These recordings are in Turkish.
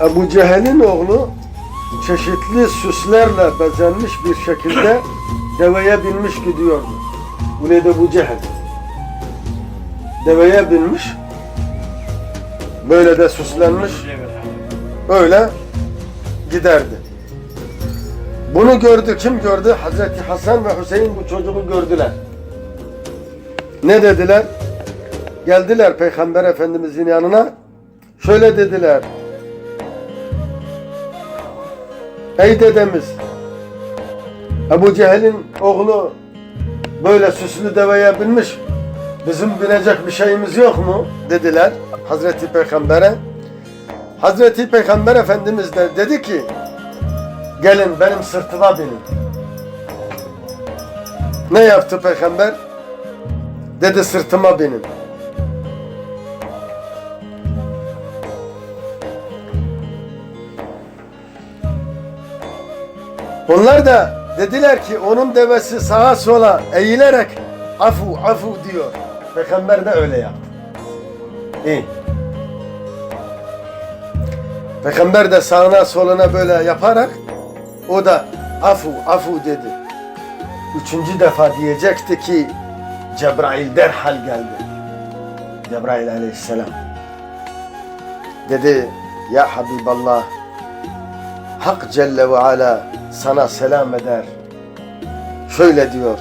Ebu Cehil'in oğlu çeşitli süslerle bezenmiş bir şekilde deveye binmiş gidiyordu. Bu neydi Ebu Cehil? Deveye binmiş. Böyle de süslenmiş. Öyle giderdi. Bunu gördü. Kim gördü? Hazreti Hasan ve Hüseyin bu çocuğu gördüler. Ne dediler? Geldiler Peygamber Efendimizin yanına. Şöyle dediler. Ey dedemiz, Ebu Cehil'in oğlu böyle süslü deveye binmiş. Bizim binecek bir şeyimiz yok mu? Dediler Hazreti Peygamber'e. Hazreti Peygamber Efendimiz de dedi ki, gelin benim sırtıma binin. Ne yaptı Peygamber? Dedi sırtıma binin. Onlar da dediler ki onun devesi sağa sola eğilerek afu afu diyor. Peygamber de öyle yaptı. İyi. Peygamber de sağına soluna böyle yaparak o da afu afu dedi. Üçüncü defa diyecekti ki Cebrail derhal geldi. Cebrail aleyhisselam. Dedi ya Habiballah Hak Celle ve Ala sana selam eder. Şöyle diyor.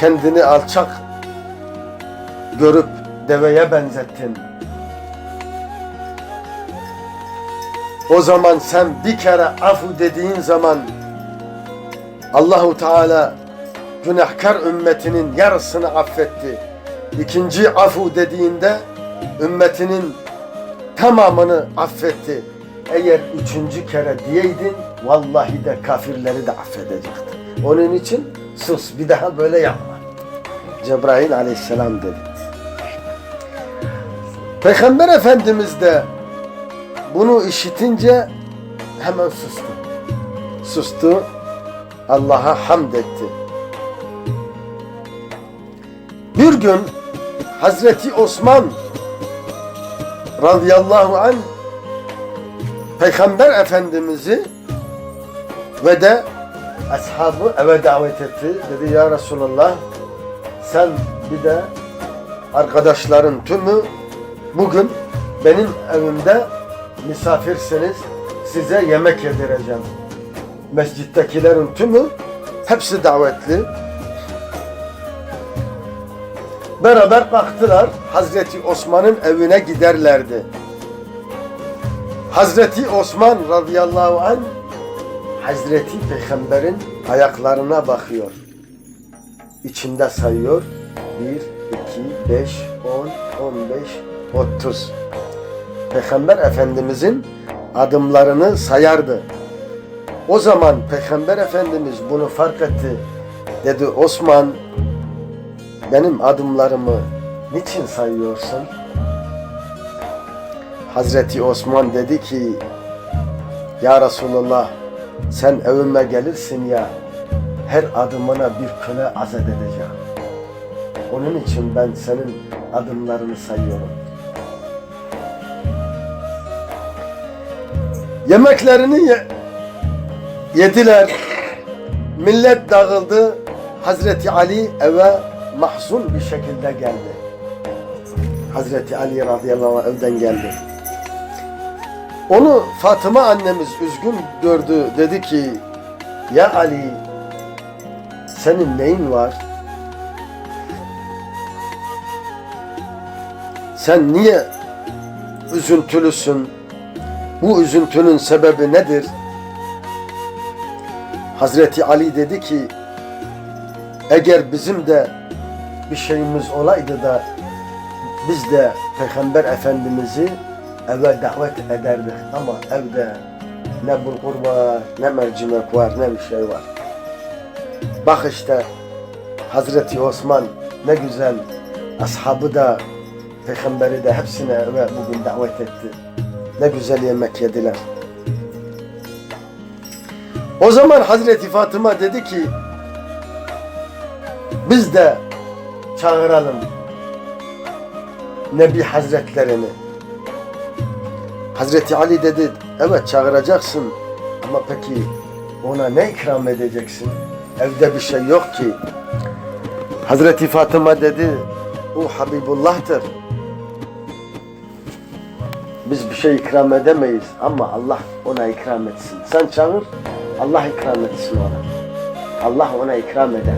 Kendini alçak görüp deveye benzettin. O zaman sen bir kere afu dediğin zaman Allahu Teala günahkar ümmetinin yarısını affetti. İkinci afu dediğinde ümmetinin tamamını affetti. Eğer üçüncü kere diyeydin vallahi de kafirleri de affedecekti. Onun için sus bir daha böyle yapma. Cebrail aleyhisselam dedi. Peygamber Efendimiz de bunu işitince hemen sustu. Sustu. Allah'a hamd etti. Bir gün Hazreti Osman radıyallahu anh Peygamber Efendimiz'i ve de ashabı eve davet etti. Dedi ya Resulallah sen bir de arkadaşların tümü bugün benim evimde misafirsiniz. Size yemek yedireceğim. Mescittekilerin tümü hepsi davetli. Beraber kalktılar. Hazreti Osman'ın evine giderlerdi. Hazreti Osman radıyallahu an Hazreti Peygamber'in ayaklarına bakıyor. İçinde sayıyor. 1, 2, 5, 10, 15, 30. Peygamber Efendimizin adımlarını sayardı. O zaman Peygamber Efendimiz bunu fark etti. Dedi Osman benim adımlarımı niçin sayıyorsun? Hazreti Osman dedi ki Ya Resulallah sen evime gelirsin ya her adımına bir köle azat edeceğim. Onun için ben senin adımlarını sayıyorum. Yemeklerini ye- yediler. Millet dağıldı. Hazreti Ali eve mahzun bir şekilde geldi. Hazreti Ali radıyallahu anh evden geldi. Onu Fatıma annemiz üzgün gördü. Dedi ki ya Ali senin neyin var? Sen niye üzüntülüsün? Bu üzüntünün sebebi nedir? Hazreti Ali dedi ki eğer bizim de bir şeyimiz olaydı da biz de Peygamber Efendimiz'i eve davet ederdik ama evde ne bulgur var, ne mercimek var, ne bir şey var. Bak işte Hazreti Osman ne güzel ashabı da Peygamberi de hepsine eve bugün davet etti. Ne güzel yemek yediler. O zaman Hazreti Fatıma dedi ki biz de çağıralım Nebi Hazretlerini. Hazreti Ali dedi evet çağıracaksın ama peki ona ne ikram edeceksin? Evde bir şey yok ki. Hazreti Fatıma dedi o Habibullah'tır. Biz bir şey ikram edemeyiz ama Allah ona ikram etsin. Sen çağır, Allah ikram etsin ona. Allah ona ikram eder.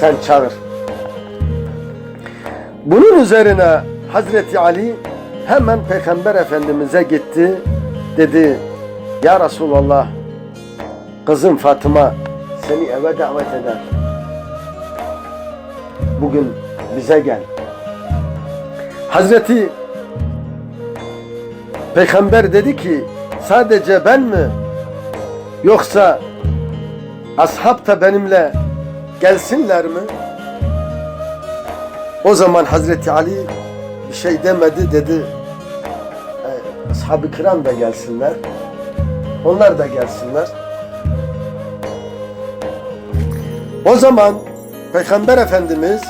Sen çağır. Bunun üzerine Hazreti Ali hemen Peygamber Efendimiz'e gitti. Dedi, Ya Resulallah, kızım Fatıma seni eve davet eder. Bugün bize gel. Hazreti Peygamber dedi ki, sadece ben mi? Yoksa ashab da benimle gelsinler mi? O zaman Hazreti Ali bir şey demedi dedi. Ashab-ı kiram da gelsinler. Onlar da gelsinler. O zaman Peygamber Efendimiz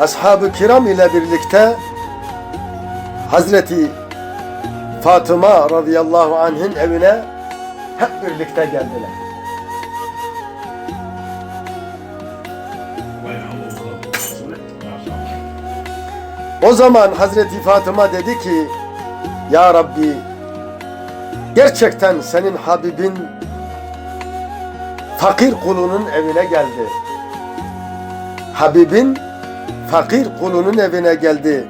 Ashab-ı kiram ile birlikte Hazreti Fatıma radıyallahu anh'ın evine hep birlikte geldiler. O zaman Hazreti Fatıma dedi ki Ya Rabbi gerçekten senin Habibin fakir kulunun evine geldi. Habibin fakir kulunun evine geldi.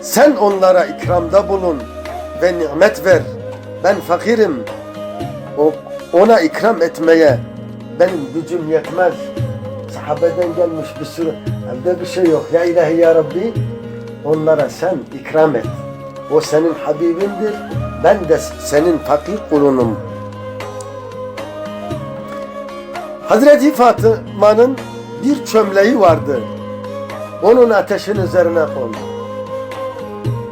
Sen onlara ikramda bulun ve nimet ver. Ben fakirim. O, ona ikram etmeye benim gücüm yetmez. Sahabeden gelmiş bir sürü evde bir şey yok. Ya ilahi ya Rabbi onlara sen ikram et. O senin Habibindir. Ben de senin fakir kulunum. Hazreti Fatıma'nın bir çömleği vardı. Onun ateşin üzerine kondu.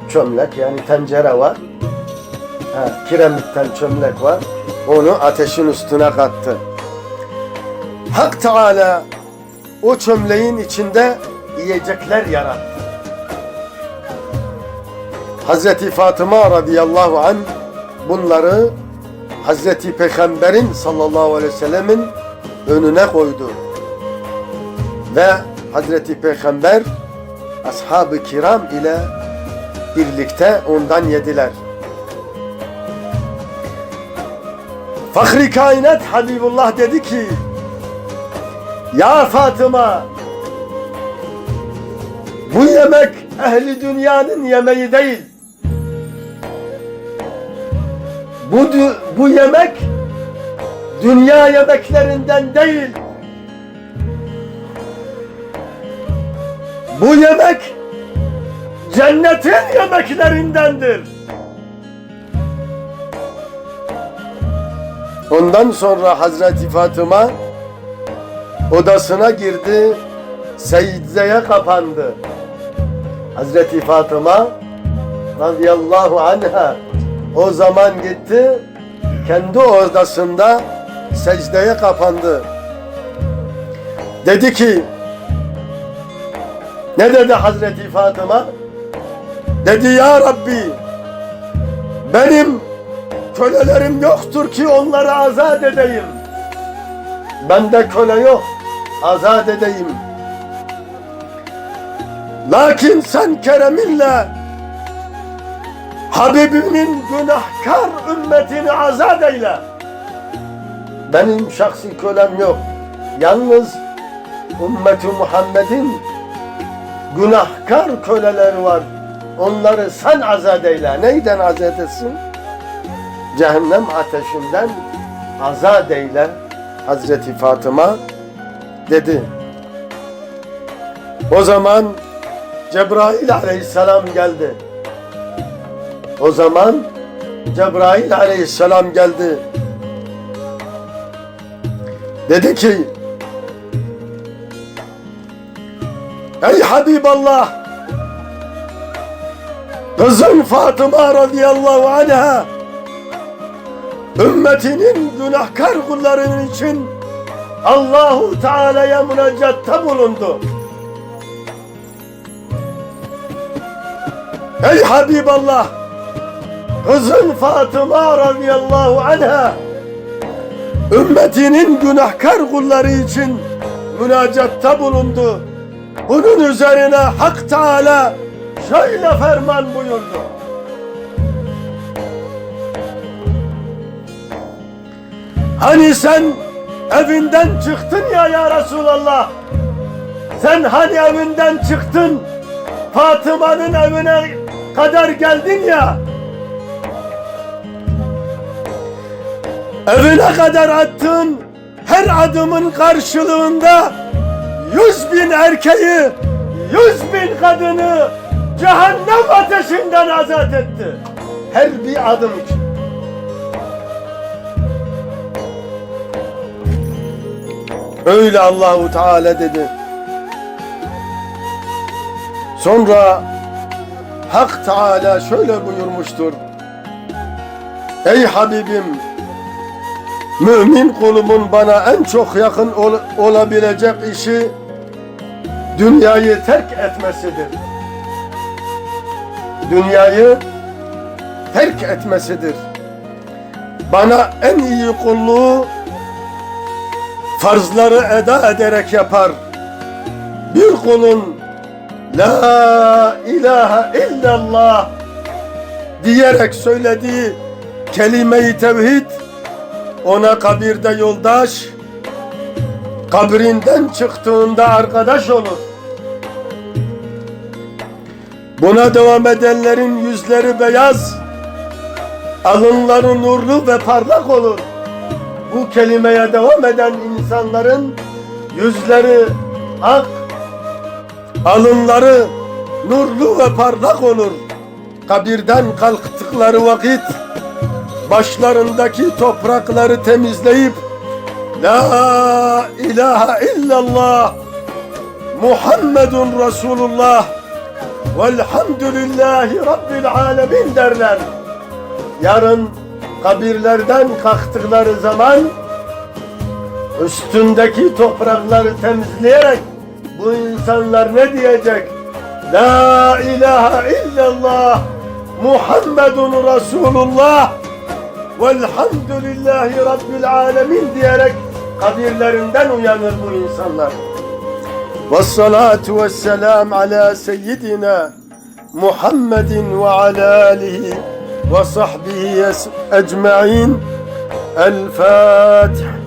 Çömlek yani tencere var. Ha, kiremitten çömlek var. Onu ateşin üstüne kattı. Hak Teala o çömleğin içinde yiyecekler yarattı. Hazreti Fatıma radıyallahu an bunları Hazreti Peygamber'in sallallahu aleyhi ve sellemin önüne koydu. Ve Hazreti Peygamber ashab-ı kiram ile birlikte ondan yediler. Fahri kainat Habibullah dedi ki Ya Fatıma bu yemek ehli dünyanın yemeği değil. Bu, bu yemek dünya yemeklerinden değil. Bu yemek cennetin yemeklerindendir. Ondan sonra Hazreti Fatıma odasına girdi, secdeye kapandı. Hazreti Fatıma radıyallahu anha o zaman gitti, kendi odasında secdeye kapandı. Dedi ki, ne dedi Hazreti Fatıma? Dedi ya Rabbi, benim kölelerim yoktur ki onları azat edeyim. Bende köle yok, azat edeyim. Lakin sen kereminle Habibimin günahkar ümmetini azat eyle. Benim şahsi kölem yok. Yalnız ümmeti Muhammed'in günahkar köleleri var. Onları sen azat eyle. Neyden azat etsin? Cehennem ateşinden azat eyle. Hazreti Fatıma dedi. O zaman Cebrail aleyhisselam geldi. O zaman Cebrail aleyhisselam geldi. Dedi ki Ey Habiballah Kızım Fatıma radıyallahu anha ümmetinin günahkar kullarının için Allahu Teala'ya münacatta bulundu. Ey Habiballah kızın Fatıma radıyallahu anha ümmetinin günahkar kulları için münacatta bulundu. Bunun üzerine Hak Teala şöyle ferman buyurdu. Hani sen evinden çıktın ya ya Resulallah. Sen hani evinden çıktın. Fatıma'nın evine kadar geldin ya. Evine kadar attığın her adımın karşılığında yüz bin erkeği, yüz bin kadını cehennem ateşinden azat etti. Her bir adım için. Öyle Allahu Teala dedi. Sonra Hak Teala şöyle buyurmuştur. Ey Habibim, mümin kulumun bana en çok yakın ol- olabilecek işi dünyayı terk etmesidir. Dünyayı terk etmesidir. Bana en iyi kulluğu farzları eda ederek yapar. Bir kulun La ilahe illallah diyerek söylediği kelime-i tevhid ona kabirde yoldaş, kabrinden çıktığında arkadaş olur. Buna devam edenlerin yüzleri beyaz, alınları nurlu ve parlak olur. Bu kelimeye devam eden insanların yüzleri ak, alınları nurlu ve parlak olur. Kabirden kalktıkları vakit başlarındaki toprakları temizleyip La ilahe illallah Muhammedun Resulullah Velhamdülillahi Rabbil alemin derler. Yarın kabirlerden kalktıkları zaman üstündeki toprakları temizleyerek bu insanlar ne diyecek? La ilahe illallah Muhammedun Resulullah Velhamdülillahi Rabbil alemin diyerek kabirlerinden uyanır bu insanlar. Vessalatu vesselam ala seyyidina Muhammedin ve ala alihi ve sahbihi ecma'in. El Fatiha.